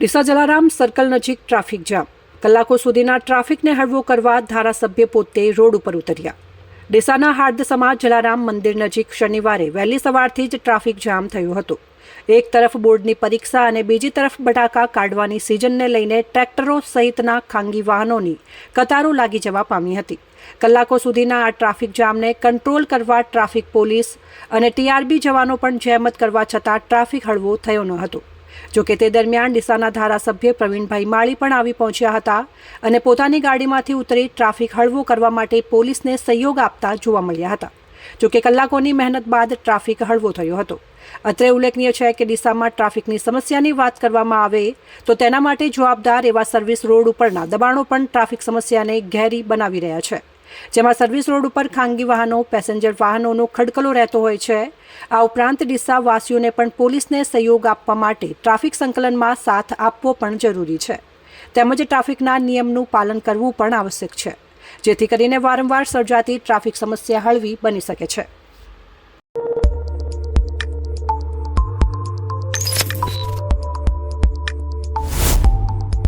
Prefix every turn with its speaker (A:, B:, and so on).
A: Deesa Jalaram circle નજીક traffic jam. કલાકો સુધીના ટ્રાફિકને હળવો કરવા ધારાસભ્ય પોતે રોડ ઉપર ઉતર્યા. ડીસાના હાર્દ સમાજ જલારામ મંદિર નજીક શનિવારે વહેલી સવારથી જ ટ્રાફિક જામ થયું હતું. એક તરફ બોર્ડની પરીક્ષા અને બીજી તરફ બટાકા કાઢવાની સિઝનને લઈને ટ્રેક્ટરો સહિતના ખાનગી વાહનોની કતારો લાગી જવા પામી હતી. કલાકો સુધીના આ ટ્રાફિક જામને કંટ્રોલ કરવા ટ્રાફિક પોલીસ અને ટીઆરબી જવાનો પણ જહેમત કરવા છતાં ટ્રાફિક હળવો થયો ન હતો. જોકે તે દરમિયાન ડીસાના ધારાસભ્ય પ્રવીણભાઈ માળી પણ આવી પહોંચ્યા હતા અને પોતાની ગાડીમાંથી ઉતરી ટ્રાફિક હળવો કરવા માટે પોલીસને સહયોગ આપતા જોવા મળ્યા હતા. જોકે કલાકોની મહેનત બાદ ટ્રાફિક હળવો થયો હતો. અત્રે ઉલ્લેખનીય છે કે ડીસામાં ટ્રાફિકની સમસ્યાની વાત કરવામાં આવે તો તેના માટે જવાબદાર એવા સર્વિસ રોડ ઉપરના દબાણો પણ ટ્રાફિક સમસ્યાને ઘેરી બનાવી રહ્યા છે. જેમાં સર્વિસ રોડ ઉપર ખાનગી વાહનો, પેસેન્જર વાહનોનો ખડકલો રહેતો હોય છે. આ ઉપરાંત ડીસા વાસીઓને પણ પોલીસને સહયોગ આપવા માટે ટ્રાફિક સંકલનમાં સાથ આપવો પણ જરૂરી છે. તેમજ ટ્રાફિકના નિયમનું પાલન કરવું પણ આવશ્યક છે, જેથી કરીને વારંવાર સર્જાતી ટ્રાફિક સમસ્યા હળવી બની શકે છે.